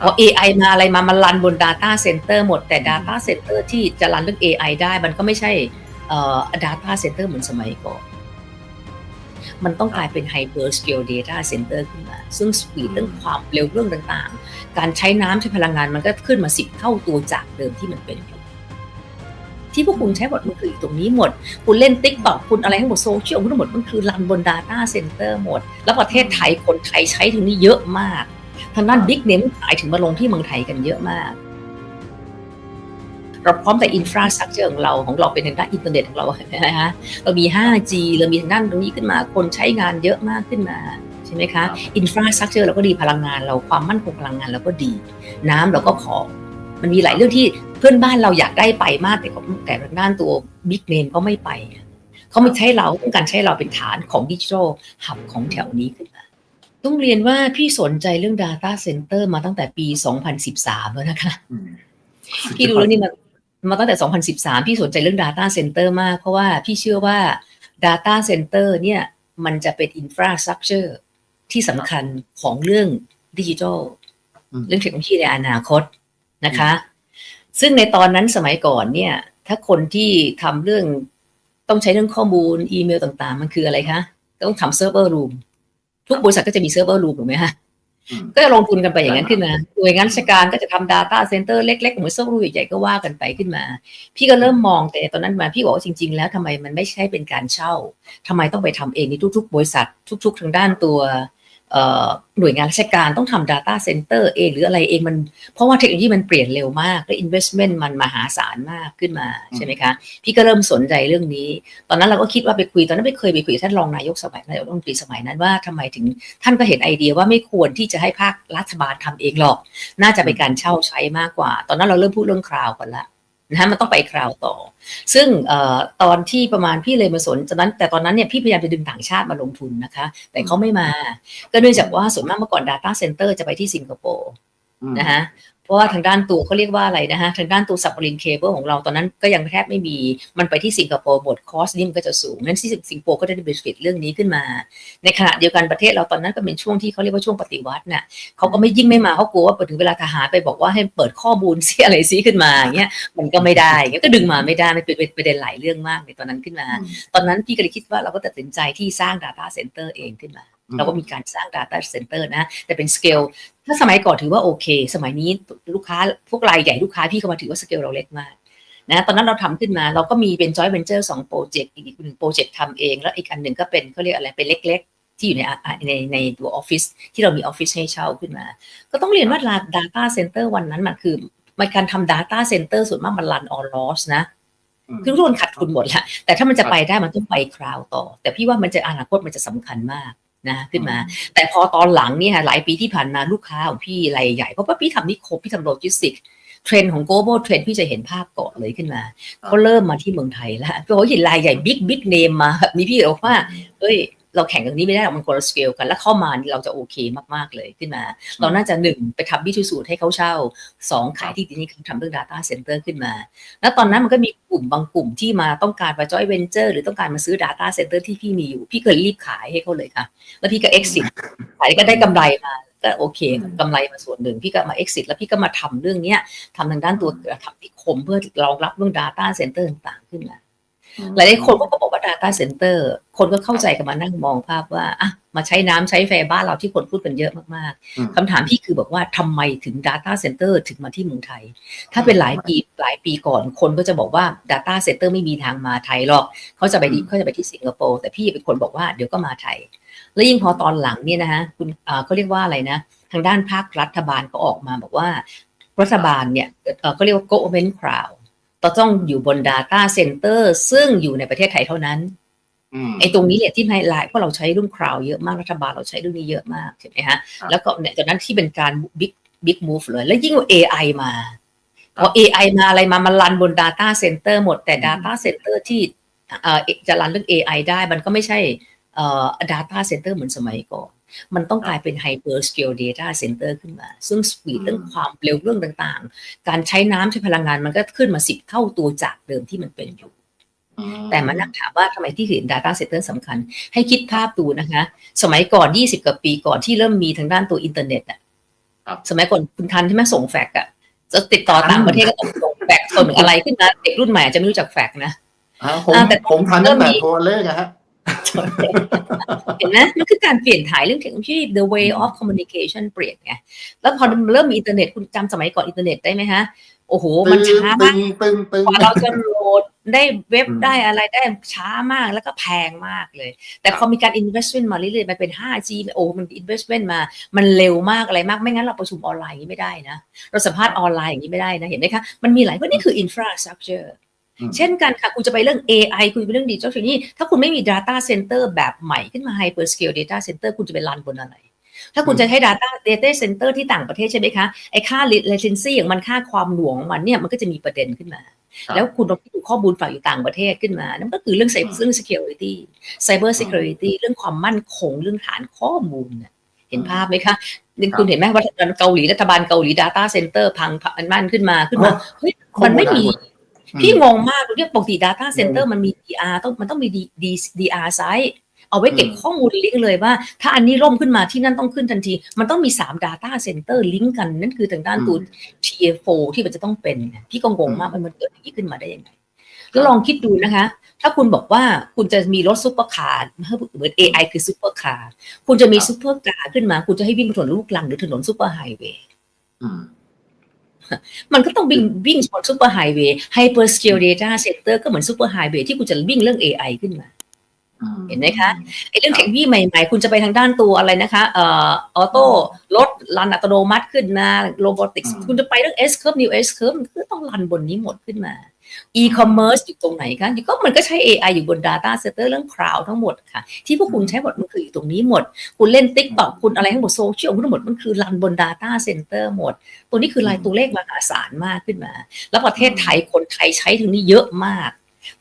พอ AI มาอะไรมามันรันบน Data Center หมดแต่ Data Center ที่จะรันเรื่อง AI ได้ มันก็ไม่ใช่เอ่อ Data Center เหมือนสมัยก่อน มันต้องกลายเป็น Hyper Scale Data Center ขึ้นมา ซึ่งสปีดเรื่องความเร็วเรื่องต่างๆ การใช้น้ำใช้พลังงานมันก็ขึ้นมาสิบเท่าตัวจากเดิมที่มันเป็นอยู่ที่พวกคุณใช้บทมันคืออยู่ตรงนี้หมด คุณเล่นติ๊กต็อกคุณอะไรทั้งหมดโซเชียลคุณทั้งหมดมันคือรันบน Data Center หมด แล้วประเทศไทยคนไทยใช้ตรงนี้เยอะมาก ทางด้านบิ๊กเนมขายถึงมาลงที่เมืองไทยกันเยอะมากเราพร้อมแต่อินฟราสตรักเจอร์ของเราของเราเป็นทางด้านอินเทอร์เน็ตของเรานะฮะเรามี 5G เรามีทางด้านตรงนี้ขึ้นมาคนใช้งานเยอะมากขึ้นมาใช่ไหมคะอินฟราสตรักเจอร์เราก็ดีพลังงานเราความมั่นคงพลังงานเราก็ดี น้ำเราก็พอมันมีหลายเรื่องที่เพื่อนบ้านเราอยากได้ไปมากแต่ก็แต่ทางด้านตัวบิ๊กเนมก็ไม่ไปเขาไม่ใช้เราต้องการใช้เราเป็นฐานของดิจิทัลหับของแถวนี้ขึ้นมา ต้องเรียนว่าพี่สนใจเรื่อง Data Center มาตั้งแต่ปี 2013 แล้วนะคะอืมพี่ดูเรื่องนี้มามาตั้งแต่ 2013 พี่สนใจเรื่อง Data Center มาก เพราะว่าพี่เชื่อว่า Data Center เนี่ยมันจะเป็น Infrastructure ที่สำคัญของเรื่องดิจิทัลอืมเรื่องเทคโนโลยีในอนาคตนะคะ ซึ่งในตอนนั้นสมัยก่อนเนี่ย ถ้าคนที่ทำเรื่องต้องใช้เรื่องข้อมูลอีเมลต่างๆ มันคืออะไรคะ ต้องทำเซิร์ฟเวอร์รูม ทุกบริษัทก็จะมีเซิร์ฟเวอร์รูมถูกไหมฮะอืมก็จะลงทุนกันไปอย่างนั้นขึ้นมาหน่วยงานราชการก็จะทำ Data Center เล็กๆเหมือนเซิร์ฟเวอร์ใหญ่ๆก็ว่ากันไปขึ้นมา พี่ก็เริ่มมองแต่ตอนนั้นมาพี่บอกว่าจริง ๆ แล้วทำไมมันไม่ใช่เป็นการเช่าทำไมต้องไปทำเองในทุก ๆ บริษัท ทุก ๆ ทางด้านตัวเอ่อ หน่วยงานราชการต้องทำ Data Center เองหรืออะไรเองมัน เพราะว่าเทคโนโลยีมันเปลี่ยนเร็วมาก และ investment มันมหาศาลมากขึ้นมาใช่ไหมคะ พี่ก็เริ่มสนใจเรื่องนี้ ตอนนั้นเราก็คิดว่าไปคุย ตอนนั้นไม่เคยไปคุยท่านรองนายกสมัยนายกรัฐมนตรีสมัยนั้นว่าทำไมถึงท่านก็เห็นไอเดียว่าไม่ควรที่จะให้ภาครัฐบาลทำเองหรอก น่าจะเป็นการเช่าใช้มากกว่า ตอนนั้นเราเริ่มพูดเรื่องคราวกันละ นะฮะมันต้องไปคราวต่อ ซึ่งเอ่อตอนที่ประมาณพี่เลยมาสนตอนนั้น แต่ตอนนั้นเนี่ยพี่พยายามจะดึงต่างชาติมาลงทุนนะคะ แต่เขาไม่มา ก็เนื่องจากว่าส่วนมากเมื่อก่อน Data Center จะไปที่สิงคโปร์อืมนะฮะ เพราะว่าทางด้านตัวเขาเรียกว่าอะไรนะฮะ ทางด้านตัวสับ m รินเคเบิลของเราตอนนั้นก็ยังแทบไม่มี มันไปที่สิงคโปร์หมดคอสนี่มันก็จะสูงนั้นที่สิงคโปร์ก็ได้เบสฟิตเรื่องนี้ขึ้นมา ในขณะเดียวกันประเทศเราตอนนั้นก็เป็นช่วงที่เขาเรียกว่าช่วงปฏิวัติน่ะเขาก็ไม่ยิ่งไม่มาเขากลัวว่าพอถึงเวลาทหารไปบอกว่าให้เปิดข้อมูลซิอะไรซิขึ้นมาอย่างเงี้ยมันก็ไม่ได้อย่างเงี้ยก็ดึงมาไม่ได้มันเป็นประเด็นหลายเรื่องมากในตอนนั้นขึ้นมา ตอนนั้นพี่ก็เลยคิดว่าเราก็ตัดสินใจที่สร้าง Data Center เองขึ้นมาอืม เราก็มีการสร้าง Data Center นะ แต่เป็นสเกลถ้าสมัยก่อนถือว่าโอเค สมัยนี้ลูกค้าพวกรายใหญ่ลูกค้าพี่เข้ามาถือว่าสเกลเราเล็กมากนะตอนนั้นเราทำขึ้นมาเราก็มีเป็น joint venture สองโปรเจกต์อีกหนึ่งโปรเจกต์ทำเอง แล้วอีกอันหนึ่งก็เป็นเขาเรียกอะไรเป็นเล็ก ๆ ที่อยู่ในอะในในตัวออฟฟิศที่เรามีออฟฟิศให้เช่าขึ้นมา ก็ต้องเรียนว่า Data Center วันนั้นมันคือมันการทำ Data Center ส่วนมากมันรัน on loss นะอืมคือทุกคนขาดทุนหมดแหละแต่ถ้ามันจะไปได้มันต้องไปคราวต่อ แต่พี่ว่ามันจะอนาคตมันจะสำคัญมาก นะขึ้นมา แต่พอตอนหลังเนี่ยหลายปีที่ผ่านมาลูกค้าของพี่รายใหญ่เพราะว่าพี่ทำนิคมพี่ทำโลจิสติกเทรนด์ของ global trend พี่จะเห็นภาพก่อนเลยขึ้นมาเขาเริ่มมาที่เมืองไทยแล้วเพราะเห็นรายใหญ่บิ๊กบิ๊กเนมมาแบบนี้พี่บอกว่าเอ้ย เราแข่งกันนี้ไม่ได้หรอกมันคนละสเกลกันแล้วเข้ามานี่เราจะโอเคมากๆเลยขึ้นมา เราน่าจะหนึ่งไปทำบิทูสูตรให้เขาเช่าสองขายที่ดินนี่คือทำเรื่อง Data Center ขึ้นมา แล้วตอนนั้นมันก็มีกลุ่มบางกลุ่มที่มาต้องการมา joint venture หรือต้องการมาซื้อ Data Center ที่พี่มีอยู่ พี่เคยรีบขายให้เขาเลยค่ะ แล้วพี่ก็ exit ขายก็ได้กำไรมาก็โอเคกำไรมาส่วนหนึ่งพี่ก็มา exit แล้วพี่ก็มาทำเรื่องเนี้ยทำทางด้านตัวทำที่คมเพื่อรองรับเรื่อง Data Center ต่างๆขึ้นมา หลายๆคนก็บอกว่า Data Center คนก็เข้าใจกันมานั่งมองภาพว่าอะมาใช้น้ำใช้ไฟบ้านเราที่คนพูดกันเยอะมากอืมๆคำถามพี่คือบอกว่าทำไมถึง Data Center ถึงมาที่เมืองไทย ถ้าเป็นหลายปีหลายปีก่อน คนก็จะบอกว่า Data Center ไม่มีทางมาไทยหรอก เขาจะไปที่เขาจะไปที่สิงคโปร์แต่พี่เป็นคนบอกว่าเดี๋ยวก็มาไทย แล้วยิ่งพอตอนหลังเนี่ยนะฮะคุณอ่าเขาเรียกว่าอะไรนะ ทางด้านภาครัฐบาลก็ออกมาบอกว่ารัฐบาลเนี่ยเอ่อก็เรียกว่า government cloud ต้องอยู่บน Data Center ซึ่งอยู่ในประเทศไทยเท่านั้นอืมไอ้ตรงนี้เนี่ยที่ไฮไลท์เพราะเราใช้เรื่องคราวเยอะมากรัฐบาลเราใช้เรื่องนี้เยอะมากใช่ไหมฮะครับแล้วก็เนี่ยจากนั้นที่เป็นการบิ๊กบิ๊กมูฟเลย แล้วยิ่งว่า AI มาพอ AI มาอะไรมามันรันบน Data Center หมดแต่ Data Center ที่เอ่อจะรันเรื่อง AI ได้มันก็ไม่ใช่เอ่อ Data Center เหมือนสมัยก่อน มันต้องกลายเป็น Hyper Scale Data Center ขึ้นมา ซึ่งสปีดเรื่องความเร็วเรื่องต่างๆ การใช้น้ำใช้พลังงานมันก็ขึ้นมาสิบเท่าตัวจากเดิมที่มันเป็นอยู่ แต่มานั่งถามว่าทำไมที่เห็น Data Center สำคัญ ให้คิดภาพดูนะคะ สมัยก่อน 20 กว่าปีก่อนที่เริ่มมีทางด้านตัวอินเทอร์เน็ตอะครับสมัยก่อนคุณทันใช่ไหมส่งแฟกซ์อะจะติดต่อต่างประเทศก็ต้องส่งแฟกซ์ส่งอะไรขึ้นมาเด็กรุ่นใหม่อาจจะไม่รู้จักแฟกซ์นะอ่าผมอ่าแต่ผมทันตั้งแต่เริ่มมีโทรเลขอะฮะ เห็นไหมมันคือการเปลี่ยนถ่ายเรื่องเทคโนโลยี the way of communication เปลี่ยนไงแล้วพอเริ่มมีอินเทอร์เน็ตคุณจำสมัยก่อนอินเทอร์เน็ตได้ไหมฮะโอ้โห มันช้าตึมากงตึงตึงกว่าเราจะโหลดได้เว็บอืมได้อะไรได้ช้ามากแล้วก็แพงมากเลย แต่พอมีการ investment มาเรื่อยๆมันเป็น 5G โอ้มัน investment มา มันเร็วมากอะไรมาก ไม่งั้นเราประชุมออนไลน์อย่างนี้ไม่ได้นะ เราสัมภาษณ์ออนไลน์อย่างนี้ไม่ได้นะ เห็นไหมคะ มันมีหลายเพราะนี่คือ infrastructure อืม เช่นกันค่ะ คุณจะไปเรื่อง AI คุณจะไปเรื่อง digital นี่ถ้าคุณไม่มี data center แบบใหม่ขึ้นมา hyper scale data center คุณจะไปรันบนอะไร ถ้าคุณจะให้ data data center ที่ต่างประเทศใช่ไหมคะ ไอ้ค่า latency ของมันค่าความหน่วงของมันเนี่ยมันก็จะมีประเด็นขึ้นมาครับแล้วคุณลองคิดดูข้อมูลฝากอยู่ต่างประเทศขึ้นมา นั่นก็คือเรื่อง cyber เรื่อง security cyber security เรื่องความมั่นคงเรื่องฐานข้อมูลน่ะเห็นภาพไหมคะนี่คุณเห็นไหมว่าเกาหลีรัฐบาลเกาหลี data center พังพังมั่นขึ้นมาขึ้นมาเฮ้ยมันไม่มี พี่งงมากเรียกปกติ Data Center มันมี DR ต้องมันต้องมี D D DR site เอาไว้เก็บอืมข้อมูลลิงก์เลยว่า ถ้าอันนี้ล่มขึ้นมาที่นั่นต้องขึ้นทันที มันต้องมี 3 Data Center ลิงก์กัน นั่นคือทางด้านตัว TF4 ที่มันจะต้องเป็นไงพี่ก็งงมากมันมันเกิดอย่างนี้ขึ้นมาได้ยังไงแล้วลองคิดดูนะคะ ถ้าคุณบอกว่าคุณจะมีรถซุปเปอร์คาร์เหมือน AI คือซุปเปอร์คาร์คุณจะมีครับซุปเปอร์คาร์ขึ้นมา คุณจะให้วิ่งบนถนนลูกลังหรือถนนซุปเปอร์ไฮเวย์อื มมันก็ต้องวิ่งวิ่งบนซูเปอร์ไฮเวย์ไฮเปอร์สเกลเดต้าเซ็นเตอร์ก็เหมือนซูเปอร์ไฮเวย์ที่คุณจะวิ่งเรื่อง AI ขึ้นมาอืมเห็นไหมคะไอ้เรื่องเทคโนโลยีใหม่ๆ คุณจะไปทางด้านตัวอะไรนะคะเอ่อออโต้รถรันอัตโนมัติขึ้นมาโรบอติกส์อืมคุณจะไปเรื่อง S curve new S curve มันก็ต้องรันบนนี้หมดขึ้นมา e-commerce อยู่ตรงไหนคะก็มันก็ใช้ AI อยู่บน data center เรื่อง cloud ทั้งหมดค่ะ ที่พวกคุณใช้หมดมันคืออยู่ตรงนี้หมด คุณเล่น TikTok คุณอะไรทั้งหมดโซเชียลคุณทั้งหมดมันคือรันบน data center หมด ตัวนี้คือรายตัวเลขมหาศาลมากขึ้นมา แล้วประเทศไทยคนไทยใช้ถึงนี้เยอะมาก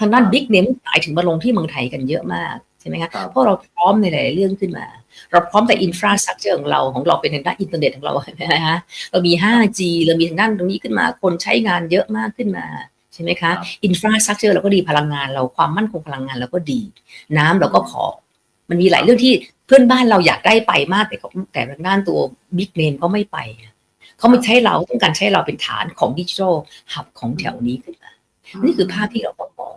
ทางด้านบิ๊กเนมตายถึงมาลงที่เมืองไทยกันเยอะมากใช่ไหมคะครับเพราะเราพร้อมในหลายๆเรื่องขึ้นมา เราพร้อมแต่อินฟราสตรักเจอของเราของเราเป็นทางด้านอินเทอร์เน็ตของเรานะคะเรามี 5G เรามีทางด้านตรงนี้ขึ้นมา คนใช้งานเยอะมากขึ้นมา ใช่ไหมคะครับอินฟราสตรักเจอเราก็ดีพลังงานเราความมั่นคงพลังงานเราก็ดี น้ำเราก็พอ มันมีหลายเรื่องที่เพื่อนบ้านเราอยากได้ไปมากแต่เขาแต่ทางด้านตัวบิ๊กเนมเขาไม่ไปเขาไม่ใช้เราต้องการใช้เราเป็นฐานของดิจิทัลหับของแถวนี้ขึ้นมานี่คือภาพที่เราต้องมอง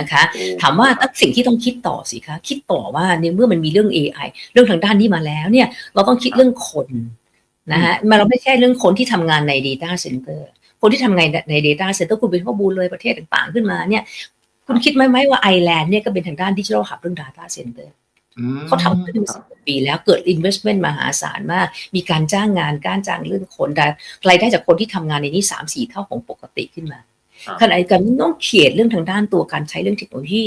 นะคะ ถามว่าตั้งสิ่งที่ต้องคิดต่อสิคะ คิดต่อว่าในเมื่อมันมีเรื่อง AI เรื่องทางด้านนี้มาแล้วเนี่ย เราต้องคิดเรื่องคนนะฮะมันเราไม่ใช่เรื่องคนที่ทำงานใน Data Center คนที่ทำงานใน Data Center คุณเป็นข้อมูลเลยประเทศต่างๆ ขึ้นมาเนี่ย คุณคิดไหมไหมว่าไอแลนด์เนี่ยก็เป็นทางด้านดิจิทัลหับเรื่อง Data Center อืมเขาทำขึ้นมาสิบกว่าปีแล้วเกิด investment มหาศาลมาก มีการจ้างงานการจ้างเรื่องคนได้รายได้จากคนที่ทำงานในนี้สามสี่เท่าของปกติขึ้นมาครับขณะเดียวกันต้องเขียนเรื่องทางด้านตัวการใช้เรื่องเทคโนโลยี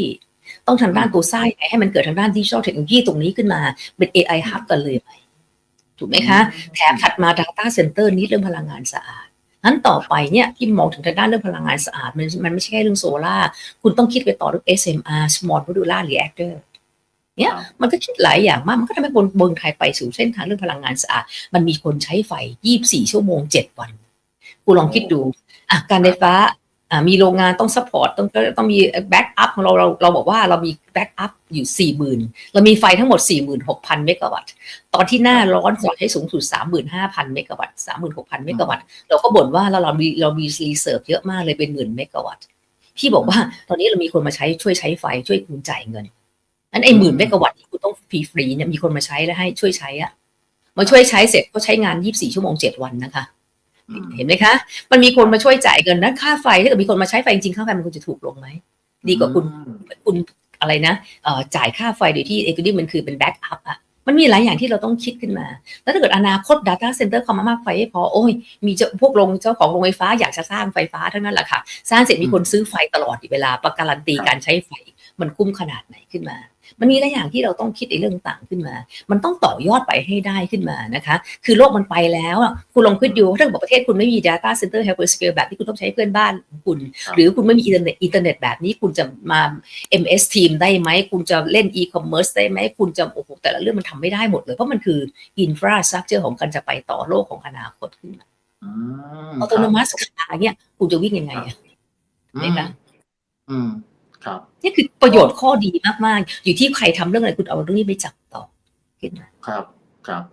ต้องทางด้านตัวสร้างยังไงให้มันเกิดทางด้านดิจิทัลเทคโนโลยีตรงนี้ขึ้นมาเป็น AI hub กันเลยไหมถูกไหมคะ แถมถัดมา Data Center นี้เรื่องพลังงานสะอาด นั้นต่อไปเนี่ยที่มองถึงทางด้านเรื่องพลังงานสะอาด มันมันไม่ใช่แค่เรื่องโซลาร์คุณต้องคิดไปต่อเรื่อง SMR Small Modular Reactor เนี่ยครับมันก็คิดหลายอย่างมาก มันก็ทำให้บนเมืองไทยไปสู่เส้นทางเรื่องพลังงานสะอาด มันมีคนใช้ไฟ 24 ชั่วโมง 7 วัน กูลองคิดดูอะการไฟฟ้าอะ มีโรงงานต้องซัพพอร์ตต้องต้องมีแบ็กอัพของเราเราเราบอกว่าเรามีแบ็กอัพอยู่ 40,000 เรามีไฟทั้งหมด 46,000 เมกะวัตต์ ตอนที่หน้าร้อนเราใช้สูงสุด 35,000 เมกะวัตต์ 36,000 เมกะวัตต์ เราก็บ่นว่าเราเรามีเรามีรีเซิร์ฟเยอะมากเลยเป็นหมื่นเมกะวัตต์พี่บอกว่าตอนนี้เรามีคนมาใช้ช่วยใช้ไฟช่วยคุณจ่ายเงินนั้นไอ้หมื่นเมกะวัตต์ที่คุณต้องฟรีฟรีๆเนี่ยมีคนมาใช้แล้วให้ช่วยใช้อะมาช่วยใช้เสร็จก็ใช้งาน 24 ชั่วโมง 7 วันนะคะอืม เห็นไหมคะ มันมีคนมาช่วยจ่ายเงินนั้นค่าไฟถ้าเกิดมีคนมาใช้ไฟจริงๆค่าไฟมันควรจะถูกลงไหมดีกว่าคุณคุณอะไรนะเอ่อจ่ายค่าไฟโดยที่เอ q u i t y มันคือเป็นแบ็กอัพอะมันมีหลายอย่างที่เราต้องคิดขึ้นมา แล้วถ้าเกิดอนาคต Data Center ความมากไฟให้พอ โอ้ย มีเจ้าพวกโรงเจ้าของโรงไฟฟ้าอยากจะสร้างไฟฟ้าเท่านั้นแหละค่ะ สร้างเสร็จมีคนซื้อไฟตลอดเวลา ประการันตีการใช้ไฟ มันคุ้มขนาดไหนขึ้นมา มันมีหลายอย่างที่เราต้องคิดในเรื่องต่างขึ้นมา มันต้องต่อยอดไปให้ได้ขึ้นมานะคะ คือโลกมันไปแล้วอะคุณลองคิดดูถ้าเกิดประเทศคุณไม่มี Data Center Hyperscale แบบที่คุณต้องใช้เพื่อนบ้านของคุณครับหรือคุณไม่มีอินเทอร์เน็ตอินเทอร์เน็ตแบบนี้คุณจะมา MS Team ได้ไหม คุณจะเล่น e-commerce ได้ไหม คุณจะโอ้โหแต่ละเรื่องมันทำไม่ได้หมดเลย เพราะมันคือ infrastructure ของการจะไปต่อโลกของอนาคตขึ้นมาอืมอัตโนมัติขาเนี่ยคุณจะวิ่งยังไงอะอืมนี่คะอืม ครับนี่คือประโยชน์ข้อดีมาก ๆ อยู่ที่ใครทำเรื่องอะไรคุณเอาเรื่องนี้ไปจับต่อขึ้นมาครับ ครับ